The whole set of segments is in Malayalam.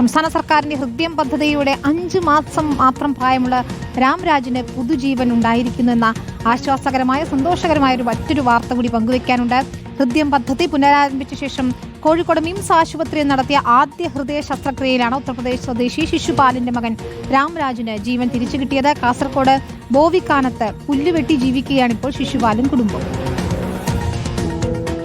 സംസ്ഥാന സർക്കാരിന്റെ ഹൃദയം പദ്ധതിയുടെ അഞ്ച് മാസം മാത്രം പ്രായമുള്ള രാംരാജിന് പുതുജീവൻ ഉണ്ടായിരിക്കുന്നു എന്ന ആശ്വാസകരമായ സന്തോഷകരമായ ഒരു മറ്റൊരു വാർത്ത കൂടി പങ്കുവയ്ക്കാനുണ്ട്. ഹൃദയം പദ്ധതി പുനരാരംഭിച്ച ശേഷം കോഴിക്കോട് മിംസ് ആശുപത്രിയിൽ നടത്തിയ ആദ്യ ഹൃദയ ശസ്ത്രക്രിയയിലാണ് ഉത്തർപ്രദേശ് സ്വദേശി ശിശുപാലിന്റെ മകൻ രാംരാജിന് ജീവൻ തിരിച്ചു കിട്ടിയത്. കാസർകോട് ബോവിക്കാനത്ത് പുല്ലുവെട്ടി ജീവിക്കുകയാണിപ്പോൾ ശിശുപാലും കുടുംബവും.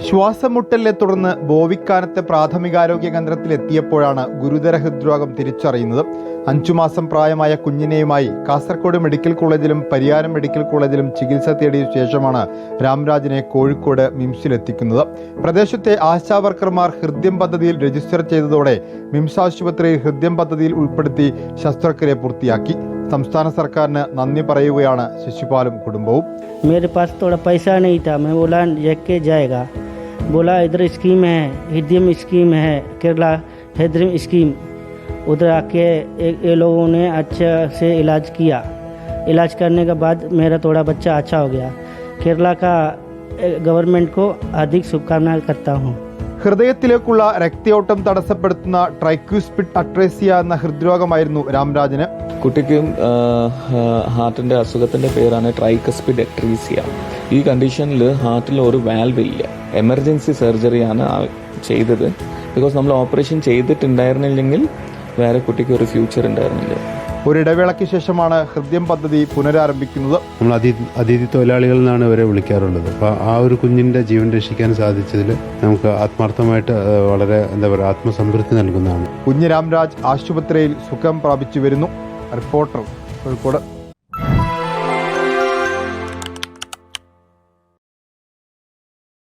ശ്വാസമുട്ടലിനെ തുടർന്ന് ബോവിക്കാനത്തെ പ്രാഥമികാരോഗ്യ കേന്ദ്രത്തിൽ എത്തിയപ്പോഴാണ് ഗുരുതര ഹൃദ്രോഗം തിരിച്ചറിയുന്നത് അഞ്ചു മാസം പ്രായമായ കുഞ്ഞിനെയുമായി കാസർഗോഡ് മെഡിക്കൽ കോളേജിലും പരിയാരം മെഡിക്കൽ കോളേജിലും ചികിത്സ തേടിയ ശേഷമാണ് രാംരാജിനെ കോഴിക്കോട് മിംസിലെത്തിക്കുന്നത് പ്രദേശത്തെ ആശാ വർക്കർമാർ ഹൃദ്യം പദ്ധതിയിൽ രജിസ്റ്റർ ചെയ്തതോടെ മിംസ് ആശുപത്രിയിൽ ഹൃദ്യം പദ്ധതിയിൽ ഉൾപ്പെടുത്തി ശസ്ത്രക്രിയ പൂർത്തിയാക്കി സംസ്ഥാന സർക്കാരിന് നന്ദി പറയുകയാണ് ശിശുപാലും കുടുംബവും मेरे पास थोड़ा पैसा नहीं था मैं बोला लेके जाएगा बोला इधर स्कीम है हृदयम स्कीम है केरला हृदयम स्कीम उधर आके ए- ये लोगों ने अच्छा से इलाज किया इलाज करने के बाद मेरा थोड़ा बच्चा अच्छा हो गया केरला का गवर्नमेंट को अधिक शुभकामनाएं करता हूँ ഹൃദയത്തിലേക്കുള്ള രക്തയോട്ടം തടസ്സപ്പെടുത്തുന്ന ട്രൈക്യൂസ്പിഡ് അട്രേസിയ എന്ന ഹൃദ്രോഗമായിരുന്നു രാംരാജിന് കുട്ടിക്ക് ഹാർട്ടിൻ്റെ അസുഖത്തിൻ്റെ പേരാണ് ട്രൈക്കസ്പിഡ് എക്ട്രീസിയ ഈ കണ്ടീഷനിൽ ഹാർട്ടിൽ ഒരു വാൽവ് ഇല്ല. എമർജൻസി സർജറിയാണ് ആ- ചെയ്തത്. ബിക്കോസ് നമ്മൾ ഓപ്പറേഷൻ ചെയ്തിട്ടുണ്ടായിരുന്നില്ലെങ്കിൽ വേറെ കുട്ടിക്ക് ഒരു ഫ്യൂച്ചർ ഉണ്ടായിരുന്നില്ല. ഒരു ഇടവേളയ്ക്ക് ശേഷമാണ് ഹൃദയം പദ്ധതി പുനരാരംഭിക്കുന്നത്. നമ്മൾ അതി അതിഥി തൊഴിലാളികളിൽ നിന്നാണ് ഇവരെ വിളിക്കാറുള്ളത്. അപ്പോൾ ആ ഒരു കുഞ്ഞിന്റെ ജീവൻ രക്ഷിക്കാൻ സാധിച്ചതിൽ നമുക്ക് ആത്മാർത്ഥമായിട്ട് വളരെ എന്താ പറയുക ആത്മസംതൃപ്തി നൽകുന്നതാണ്. കുഞ്ഞ് രാംരാജ് ആശുപത്രിയിൽ സുഖം പ്രാപിച്ചു വരുന്നു. റിപ്പോർട്ടർ കോഴിക്കോട്.